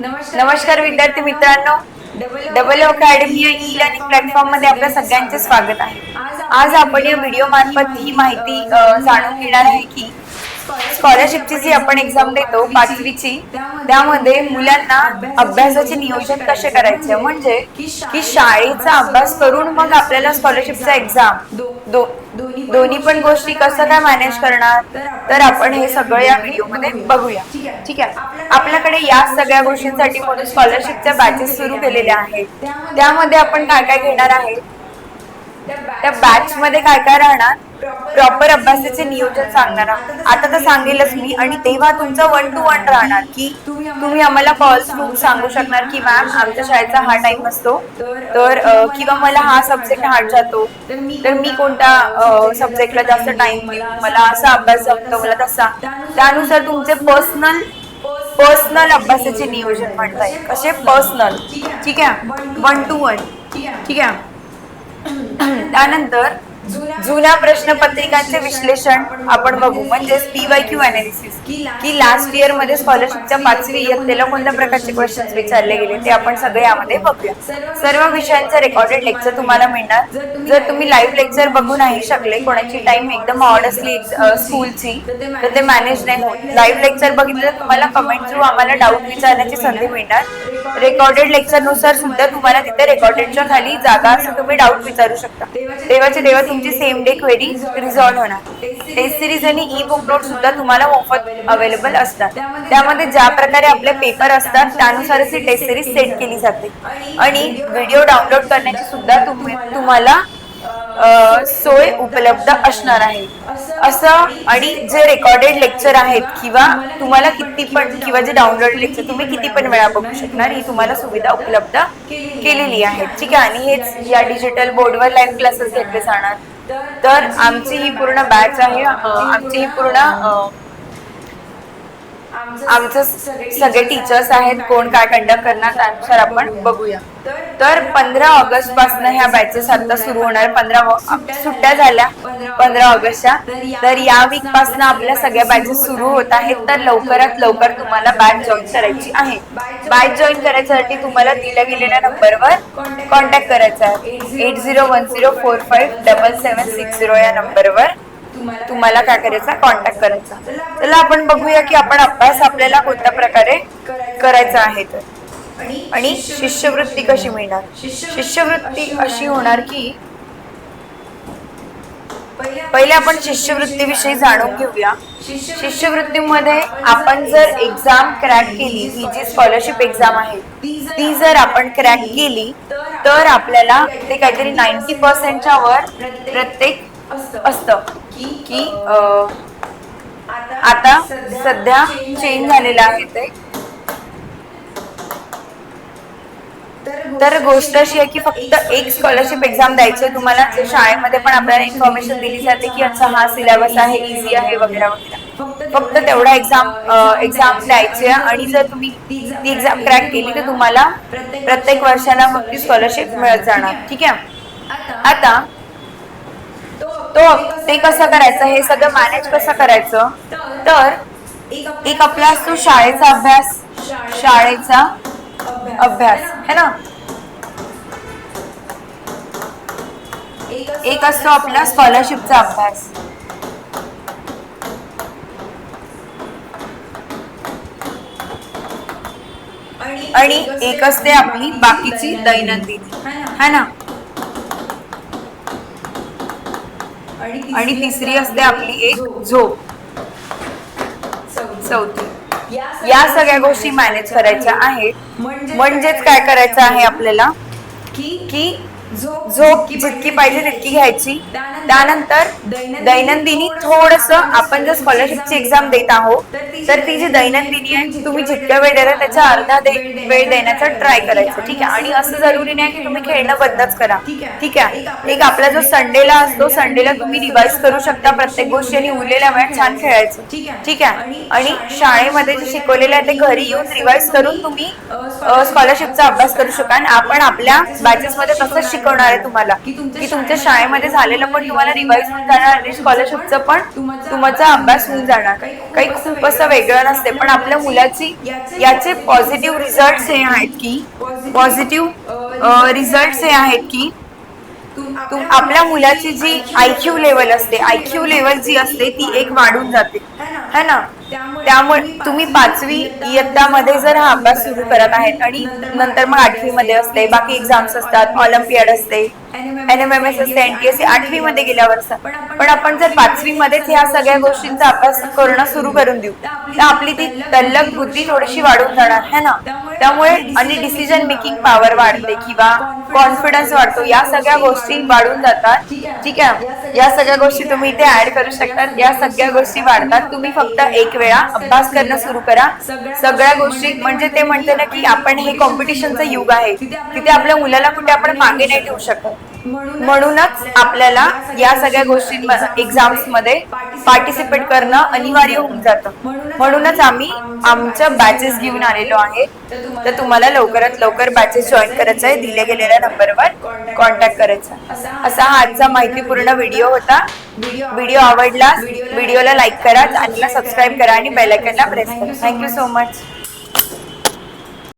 नमस्कार विद्यार्थी मित्रांनो. डबल अकॅडमी या ई लर्निंग प्लॅटफॉर्ममध्ये आपल्या सगळ्यांचे स्वागत आहे. आज आपण या व्हिडिओ मार्फत ही माहिती जाणून घेणार आहे की स्कॉलरशिपची जी आपण एक्झाम देतो पाचवीची त्यामध्ये मुलांना अभ्यासाचे नियोजन कसे करायचे? म्हणजे की शाळेचा अभ्यास करून मग आपल्याला स्कॉलरशिपचा एक्झाम दो दोन्ही पण गोष्टी कसं काय मॅनेज करणार तर आपण हे सगळं या व्हिडिओमध्ये बघूया. ठीक आहे. आपल्याकडे या सगळ्या गोष्टींसाठी म्हणून स्कॉलरशिपच्या बॅचेस सुरू केलेल्या आहेत. त्यामध्ये आपण काय काय घेणार आहे? त्या बॅच मध्ये काय काय राहणार? प्रॉपर अभ्यासाचे नियोजन सांगणार आता तर सांगेलच मी. आणि तेव्हा तुमचं वन टू वन राहणार की तुम्ही आम्हाला कॉल थ्रू सांगू शकणार की मॅम आमच्या शाळेचा हा टाइम असतो. तर किंवा मला हा सब्जेक्ट हार्ड जातो तर मी कोणत्या सब्जेक्टला जास्त टाइम मला असा अभ्यास जमतो मला तसा. त्यानुसार तुमचे पर्सनल पर्सनल अभ्यासाचे नियोजन म्हणता येईल. कसे? पर्सनल ठीक आहे? वन टू वन ठीक आहे? त्यानंतर जुन्या प्रश्नपत्रिकांचे विश्लेषण आपण बघू म्हणजेच पीवाय क्यू अनालिसिस की लास्ट इयरमध्ये स्कॉलरशिपच्या पाचवी इयत्तेला कोणत्या प्रकारचे क्वेश्चन विचारले गेले ते आपण सगळे यामध्ये बघूया. सर्व विषयांचं रेकॉर्डेड लेक्चर तुम्हाला मिळणार. जर तुम्ही लाईव्ह लेक्चर बघू नाही शकले कोणाची टाइम एकदम ऑड असली स्कूलची तर ते मॅनेज नाही. होत लाईव्ह लेक्चर बघितलं तर तुम्हाला कमेंट थ्रू आम्हाला डाऊट विचारण्याची संधी मिळणार. रेकॉर्डेड लेक्चरनुसार सुद्धा तुम्हाला तिथे रेकॉर्डेडच्या खाली जागा असं तुम्ही डाऊट विचारू शकता. तेव्हाचे तेव्हा तुमची सेम डे क्वेरी रिझॉल्व्ह होणार. टेस्ट सिरीज आणि ई बुक नोट सुद्धा तुम्हाला मोफत अवेलेबल असतात. त्यामध्ये ज्या प्रकारे आपले पेपर असतात त्यानुसारच ही टेस्ट सिरीज सेट केली जाते. आणि व्हिडिओ डाउनलोड करण्याची सुद्धा तुम्ही तुम्हाला सोय उपलब्ध असणार आहे. असं आणि जे रेकॉर्डेड लेक्चर आहेत किंवा तुम्हाला किती पण किंवा जे डाउनलोड लेक्चर तुम्ही किती पण वेळा बघू शकणार ही तुम्हाला सुविधा उपलब्ध केलेली आहे. ठीक आहे. आणि हेच या डिजिटल बोर्डवर लाईव्ह क्लासेस घेतले जाणार. तर आमची ही पूर्ण बॅच आहे. आमची ही पूर्ण आमचं सगळे टीचर्स आहेत कोण काय कंडक्ट करणार त्यानुसार आपण बघूया. तर पंधरा ऑगस्टपासून ह्या बॅचेस आता सुरू होणार. पंधरा सुट्ट्या झाल्या. पंधरा ऑगस्टच्या. तर या वीकपासून आपल्या सगळ्या बॅचेस सुरू होत आहेत. तर लवकरात लवकर तुम्हाला बॅच जॉईन करायची आहे. बॅच जॉईन करायच्यासाठी तुम्हाला दिल्या गेलेल्या नंबरवर कॉन्टॅक्ट करायचा आहे. Eight zero one zero four five double seven six zero या नंबरवर तुम्हाला काय करायचा? कॉन्टॅक्ट करायचा. चला आपण बघूया की आपण अभ्यास आपल्याला कोणत्या प्रकारे करायचा आहे तर. आणि शिष्यवृत्ती कशी मिळणार? शिष्यवृत्ती अशी होणार की पहिले आपण शिष्यवृत्तीविषयी जाणून घेऊया. शिष्यवृत्तीमध्ये आपण जर एक्झाम क्रॅक केली ही जी स्कॉलरशिप एक्झाम आहे ती जर आपण क्रॅक केली तर आपल्याला ते काहीतरी नाईन्टी पर्सेंटच्या वर प्रत्येक असतं. की आता सध्या चेंज झालेलं आहे ते. तर गोष्ट अशी आहे की फक्त एक स्कॉलरशिप एक्झाम द्यायची आहे तुम्हाला. शाळेमध्ये पण आपल्याला इन्फॉर्मेशन दिली जाते की अच्छा हा सिलेबस आहे इझी आहे वगैरे वगैरे. फक्त तेवढा एक्झाम एक्झाम द्यायची आणि जर तुम्ही ती एक्झाम क्रॅक केली तर तुम्हाला प्रत्येक वर्षाला मग ती स्कॉलरशिप मिळत जाणार. ठीक आहे? आता तो ते कसं करायचं हे सगळं मॅनेज कसं करायचं? तर एक आपला असतो शाळेचा अभ्यास शाळेचा अभ्यास है ना? एक असतो आपला स्कॉलरशिपचा अभ्यास. आणि एक असते आपली बाकीची दैनंदिन है ना? आणि तिसरी असते आपली एक झोप. चौथी. या सगळ्या गोष्टी मॅनेज करायच्या आहेत. म्हणजेच काय करायचं आहे आपल्याला? की झोप जितकी पाहिजे तितकी घ्यायची. त्यानंतर दैनंदिनी थोडस आपण जर स्कॉलरशिपची एक्झाम देत आहोत तर ती जी दैनंदिनी आहे तुम्ही जितक्या वेळ देता त्याच्या अर्धा वेळ देण्याचा ट्राय करायचं. ठीक आहे. आणि असं जरुरी नाही की तुम्ही खेळणं बंदच करा. ठीक आहे. एक आपला जो संडेला असतो संडेला तुम्ही रिवाइज करू शकता. प्रत्येक गोष्टी आणि उरलेल्या वेळात छान खेळायचं. ठीक आहे. आणि शाळेमध्ये जे शिकवलेलं आहे ते घरी येऊन रिवाइज करून तुम्ही स्कॉलरशिपचा अभ्यास करू शकाल आपण आपल्या बॅचेस मध्ये तसंच शिकवणार आहे तुम्हाला. की तुमच्या शाळेमध्ये झालेलं पण तुम्हाला रिवाईज होऊन जाणार आणि स्कॉलरशिपचं पण तुमचा अभ्यास होऊन जाणार. काही खूप असं वेगळं नसते पण आपल्या मुलाची याचे पॉझिटिव्ह रिझल्ट हे आहेत की पॉझिटिव्ह रिझल्ट हे आहेत की आपल्या मुलाची जी आयक्यू लेवल असते आयक्यू लेवल जी असते ती एक वाढून जाते. है ना? त्यामुळे तुम्ही पाचवी इयत्तामध्ये जर हा अभ्यास सुरू करत आहेत आणि नंतर मग आठवी मध्ये असते बाकी एक्झाम्स असतात ऑलिम्पियड असते एन एम एम एस असते एन टी एस आठवी मध्ये गेल्यावर. पण आपण जर पाचवी मध्येच ह्या सगळ्या गोष्टींचा अभ्यास करणं सुरू करून देऊ. तर आपली ती तल्लक बुद्धी थोडीशी वाढून जाणार है ना? त्यामुळे आणि डिसिजन मेकिंग पॉवर वाढते किंवा कॉन्फिडन्स वाढतो. या सगळ्या गोष्टी वाढून जातात. ठीक आहे. या सगळ्या गोष्टी तुम्ही इथे ऍड करू शकतात या सगळ्या गोष्टी वाढतात. तुम्ही फक्त एक वेळा अभ्यास करणं सुरू करा. सगळ्या गोष्टी म्हणजे ते म्हणते ना की आपण हे कॉम्पिटिशनचं युग आहे. तिथे आपल्या मुलाला कुठे आपण मागे नाही ठेवू शकत. म्हणूनच आपल्याला या सगळ्या गोष्टींमध्ये एक्झाम्समध्ये पार्टिसिपेट करणं अनिवार्य होऊन जातं. म्हणूनच आम्ही आमच्या बॅचेस घेऊन आलेलो आहे. तर तुम्हाला लवकरात लवकर बॅचेस जॉईन करायचं आहे दिल्या गेलेल्या नंबरवर कॉन्टॅक्ट करायचा. असा हा आजचा माहितीपूर्ण व्हिडिओ होता. व्हिडिओ आवडला. व्हिडिओला लाईक करा चॅनलला सबस्क्राईब करा आणि बेल आयकनला प्रेस करा. Thank you so much